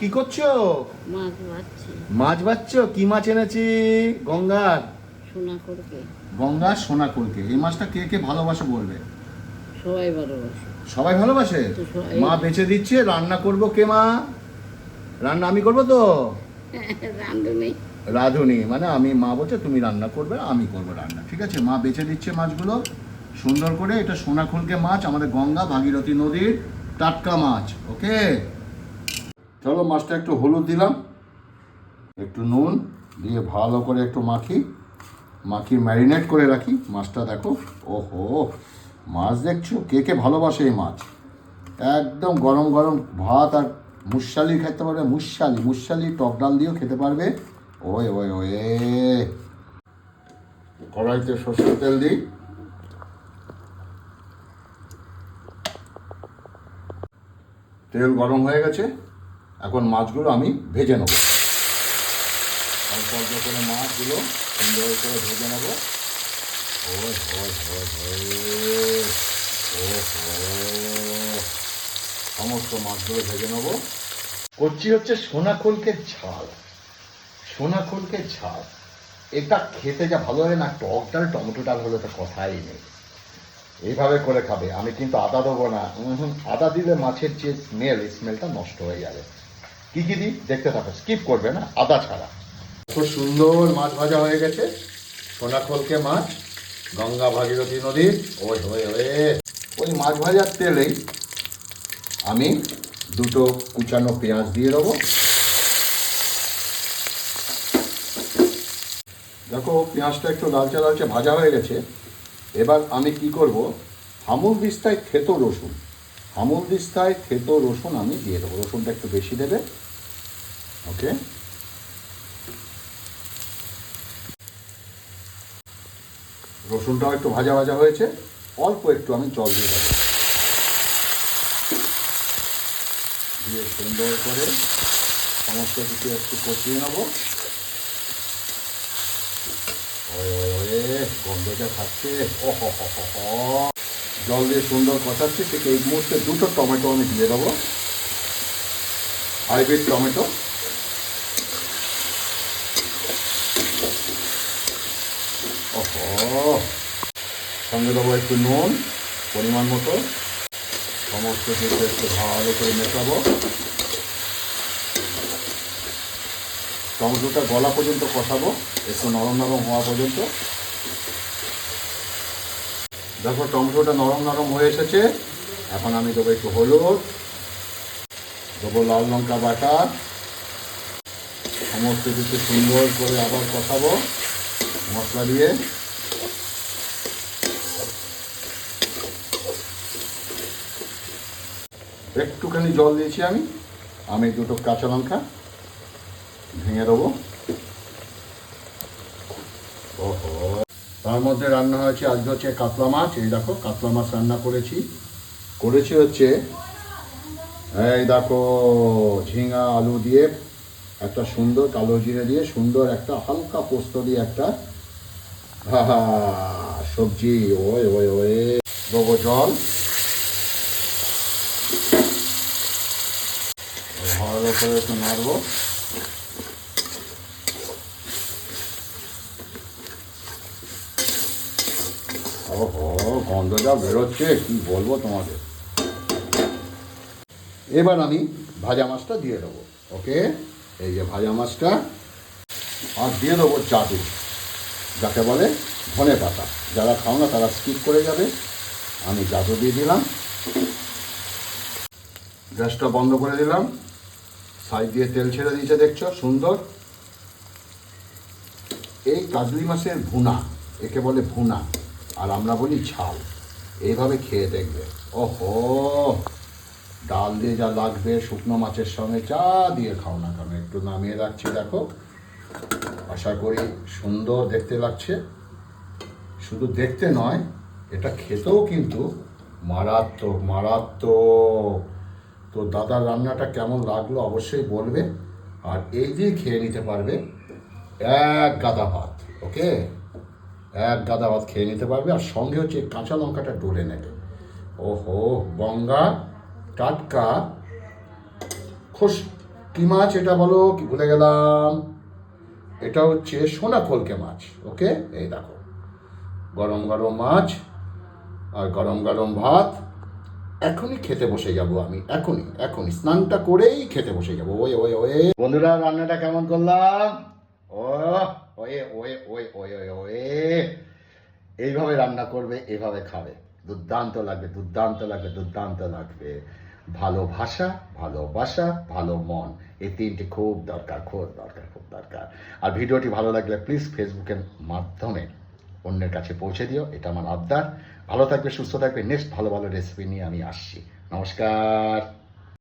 কি করছ? মাছ বাচ্চ কি মাছ এনেছি? গঙ্গার। সোনা গঙ্গার সোনা কলকে এই মাছটা কে কে ভালোবাসে বলবে? সবাই ভালোবাসে। সবাই ভালোবাসে? মা বেঁচে দিচ্ছে রান্না করব কে মা? রান্না আমি করব তো? রাঁধুনি রাঁধুনি মানে আমি মা বলছে তুমি রান্না করবে আমি করব রান্না। ঠিক আছে? মা বেছে দিচ্ছে মাছগুলো। সুন্দর করে এটা সোনা খুলকে মাছ আমাদের গঙ্গা ভাগীরথী নদীর টাটকা মাছ ওকে? চলো মাছটা একটু হলুদ দিলাম। একটু নুন দিয়ে ভালো করে একটু মাখি। মাখি ম্যারিনেট করে রাখি। মাছটা দেখো, ওহো, মাছ দেখছ? কে কে ভালোবাসে এই মাছ? একদম গরম গরম ভাত আর মুসালি খেতে পারবে। মুসালি মুসালি টক ডাল দিয়েও খেতে পারবে। ওই ওই ওই কড়াইতে সর্ষের তেল দিই। তেল গরম হয়ে গেছে। এখন মাছগুলো আমি ভেজে নেব। অল্প অল্প করে মাছগুলো সুন্দর করে ভেজে নেব, ওই সমস্ত মাছগুলো ভেজে নেব। করছি হচ্ছে সোনা খোলকে ঝাল, সোনা খোলকে ঝাল। এটা খেতে যা ভালো লাগে না, টক ডাল, টমেটো ডাল হলে তো কথাই নেই। এইভাবে করে খাবে, আমি কিন্তু আদা দেবো না। আদা দিলে মাছের যে স্মেল স্মেলটা নষ্ট হয়ে যাবে। কি কি দিই? দেখতে থাকো স্কিপ করবে না আদা ছাড়া। খুব সুন্দর মাছ ভাজা হয়ে গেছে। সোনা খোলকে মাছ গঙ্গা ভাগীরথী নদীর। ওই ওই মাছ ভাজার তেলেই আমি দুটো কুচানো পেঁয়াজ দিয়ে দেবো। দেখো পেঁয়াজটা একটু লালচে লালচে ভাজা হয়ে গেছে। এবার আমি কি করব? হামুল দিস্তায় থেতো রসুন। হামুল দিস্তায় থেতো রসুন আমি দিয়ে দেবো। রসুনটা একটু বেশি দেবে। ওকে রসুনটাও একটু ভাজা ভাজা হয়েছে, অল্প একটু আমি জল দিয়ে দেবো। দিয়ে সুন্দর করে সমস্ত কিছু একটু কষিয়ে নেব। গন্ধটা হ। জল দিয়ে সুন্দর কষাচ্ছি, ঠিক এই মুহূর্তে দুটো টমেটো আমি দিয়ে দেবো। Hybrid tomato. সঙ্গে দেবো একটু নুন, পরিমাণ মতো। সমস্ত কিছু একটু ভালো করে মেশাবো। টমেটোটা গলা পর্যন্ত কষাবো, একটু নরম নরম হওয়া পর্যন্ত। দেখো, টমেটোটা নরম নরম হয়ে এসেছে। এখন আমি দেবো একটু হলুদ, দেবো লাল লঙ্কা বাটা। সমস্ত কিছু সুন্দর করে আবার কষাবো মশলা দিয়ে। একটুখানি জল দিয়েছি আমি। আমি দুটো কাঁচা লঙ্কা ভেঙে দেবো। তার মধ্যে রান্না হয়েছে আজকে হচ্ছে কাতলা মাছ। এই দেখো, কাতলা মাছ রান্না করেছি। করেছি হচ্ছে, এই দেখো, ঝিঙা, আলু দিয়ে একটা সুন্দর কালো জিরে দিয়ে সুন্দর একটা হালকা পোস্ত দিয়ে একটা, হা হা, সবজি। ওই ওই ওই। দেবো জল। ভালো করে একটু নাড়বো। ওহো বেরোচ্ছে, কি বলব তোমাদের এবার আমি ভাজা মাছটা দিয়ে দেবো, ওকে? এই যে ভাজা মাছটা, আর দিয়ে দেবো জাদু, যাকে বলে ধনে পাতা। যারা খাও না, তারা স্কিপ করে যাবে। আমি জাদু দিয়ে দিলাম। গ্যাসটা বন্ধ করে দিলাম। সাইড দিয়ে তেল ছেড়ে দিয়েছে, দেখছ? সুন্দর। এই কাজলি মাছের ভুনা, একে বলে ভুনা, আর আমরা বলি ঝাল। এইভাবে খেয়ে দেখবে। ওহো! ডাল দিয়ে যা লাগবে, শুকনো মাছের সঙ্গে চা দিয়ে খাও না কেন, একটু নামিয়ে রাখছি, দেখো। আশা করি সুন্দর দেখতে লাগছে। শুধু দেখতে নয়, এটা খেতেও কিন্তু মারাত্মক মারাত্মক। তো দাদার রান্নাটা কেমন লাগল অবশ্যই বলবে। আর এই দিয়ে খেয়ে নিতে পারবে, এক গাদা ভাত, ওকে? এক গাদা ভাত খেয়ে নিতে পারবে, আর সঙ্গে হচ্ছে কাঁচা লঙ্কাটা ডলে নেবে। ওহো গঙ্গা টাটকা, খোস, কি মাছ এটা বলো? কি ভুলে গেলাম। এটা হচ্ছে সোনা কলকে মাছ, ওকে? এই দেখো, গরম গরম মাছ আর গরম গরম ভাত। এখনই খেতে বসে যাব আমি, এখনই এখনই। স্নানটা করেই খেতে বসে যাব। ওয়ে ওয়ে ওয়ে। বন্ধুরা, রান্নাটা কেমন করলাম? ও ওয়ে ওয়ে ওয়ে ওয়ে ওয়ে ওয়ে। এইভাবে রান্না করবে, এভাবে খাবে। দুর্দান্ত লাগবে দুর্দান্ত লাগবে দুর্দান্ত লাগবে। ভালোবাসা ভালোবাসা ভালো মন। এই তিনটি খুব দরকার খুব দরকার খুব দরকার। আর ভিডিওটি ভালো লাগলে প্লিজ ফেসবুকের মাধ্যমে অন্যের কাছে পৌঁছে দিও, এটা আমার আবদার। ভালো থাকবে, সুস্থ থাকবে নেক্সট ভালো ভালো রেসিপি নিয়ে আমি আসছি। নমস্কার।